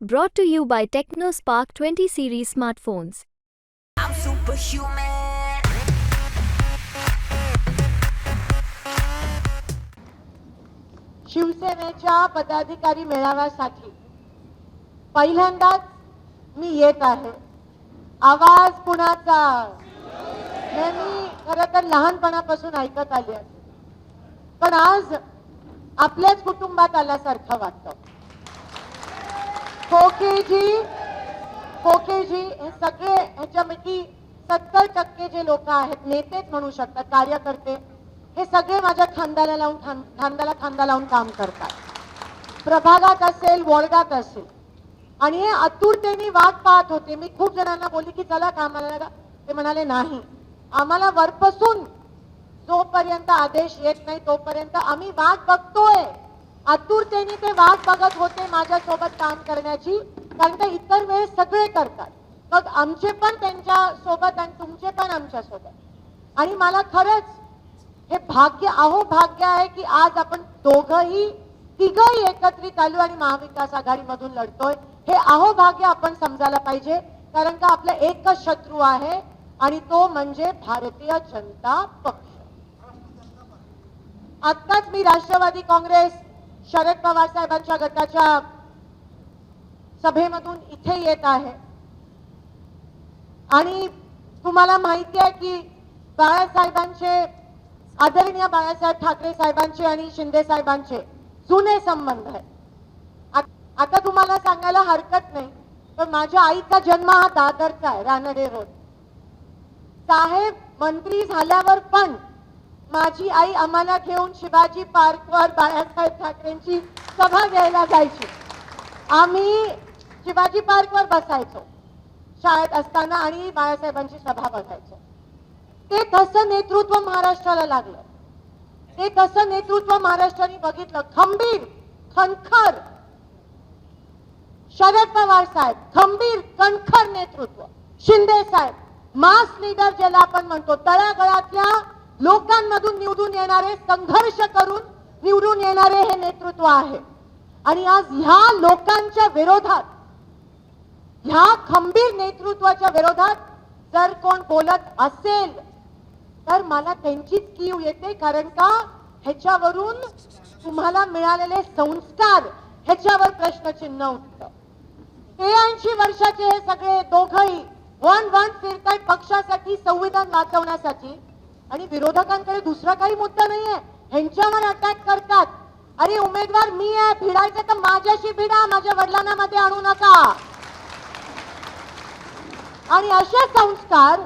Brought to you by TechnoSpark 20 series smartphones. I'm superhuman. शिवसेनेच्या पदाधिकारी मेळाव्यासाठी पहिल्यांदाच मी येत आहे आवाज कुणाचा हे मी खर तर लहानपणापासून ऐकत आली आहे पण आज आपल्याच कुटुंबात आल्यासारखं वाटतं खोकेजी खोकेजी हे सगळे ह्याच्यापैकी सत्तर टक्के जे लोक आहेत नेतेच म्हणू शकतात कार्यकर्ते हे सगळे माझ्या खांद्याला लावून खांद्याला खांदा लावून काम करतात. प्रभागात असेल वॉर्डात असेल आणि हे आतुरतेने वाट पाहत होते. मी खूप जणांना बोलली की चला कामाला लागा ते म्हणाले नाही. आम्हाला वरपासून जोपर्यंत आदेश येत नाही तोपर्यंत आम्ही वाट बघतोय. आतुरतेने ते वाट बघत होते माझ्यासोबत काम करण्याची कारण ते इतर वेळेस सगळे करतात. मग आमचे पण त्यांच्यासोबत आणि तुमचे पण आमच्यासोबत. आणि मला खरंच हे भाग्य अहो भाग्य आहे की आज आपण दोघही तिघही एकत्रित आलो आणि महाविकास आघाडीमधून लढतोय. हे अहो भाग्य आपण समजायला पाहिजे कारण का आपला एकच शत्रू आहे आणि तो म्हणजे भारतीय जनता पक्ष. आत्ताच मी राष्ट्रवादी काँग्रेस शरद पवार साहेबांच्या गटाच्या सभेमधून इथे येत आहे. आणि तुम्हाला माहिती आहे की बाळासाहेबांचे आदरणीय बाळासाहेब ठाकरे साहेबांचे आणि शिंदे साहेबांचे जुने संबंध आहे आता तुम्हाला सांगायला हरकत नाही पण माझ्या आईचा जन्म हा दादरचा आहे रानडे रोड. साहेब मंत्री झाल्यावर पण माझी आई आम्हाला घेऊन शिवाजी पार्कवर बाळासाहेब ठाकरेंची सभा घ्यायला जायची. आम्ही शिवाजी पार्कवर बसायचो. शाळेत असताना आणि बाळासाहेबांची सभा बघायचो ते तसं नेतृत्व महाराष्ट्राला लागलं? ते तसं नेतृत्व महाराष्ट्राने बघितलं? खंबीर खनखर. शरद पवार साहेब खंबीर कणखर नेतृत्व. शिंदे साहेब मास लीडर ज्याला आपण म्हणतो तळागळातल्या लोकांमधून निवडून येणारे संघर्ष करून निवडून येणारे हे नेतृत्व आहे. आणि आज ह्या लोकांच्या विरोधात ह्या खंबीर नेतृत्वाच्या विरोधात जर कोण बोलत असेल तर मला त्यांचीच कीव येते कारण का ह्याच्यावरून तुम्हाला मिळालेले संस्कार ह्याच्यावर प्रश्नचिन्ह ते तेऐंशी वर्षाचे हे सगळे दोघही वन वन फिरताय पक्षासाठी संविधान वाचवण्यासाठी. आणि विरोधकांकडे दुसरा काही मुद्दा नाहीये. ह्यांच्यावर अटॅक करतात. अरे उमेदवार मी आहे. भिडायचं तर माझ्याशी भिडा. माझ्या वडिलांना मध्ये आणू नका. आणि असे संस्कार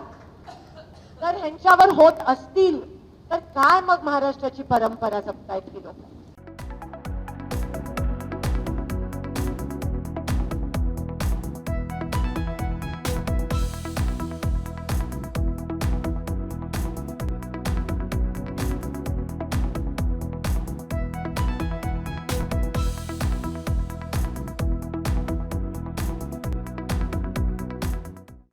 जर ह्यांच्यावर होत असतील तर काय मग महाराष्ट्राची परंपरा जपतायत ही लोक?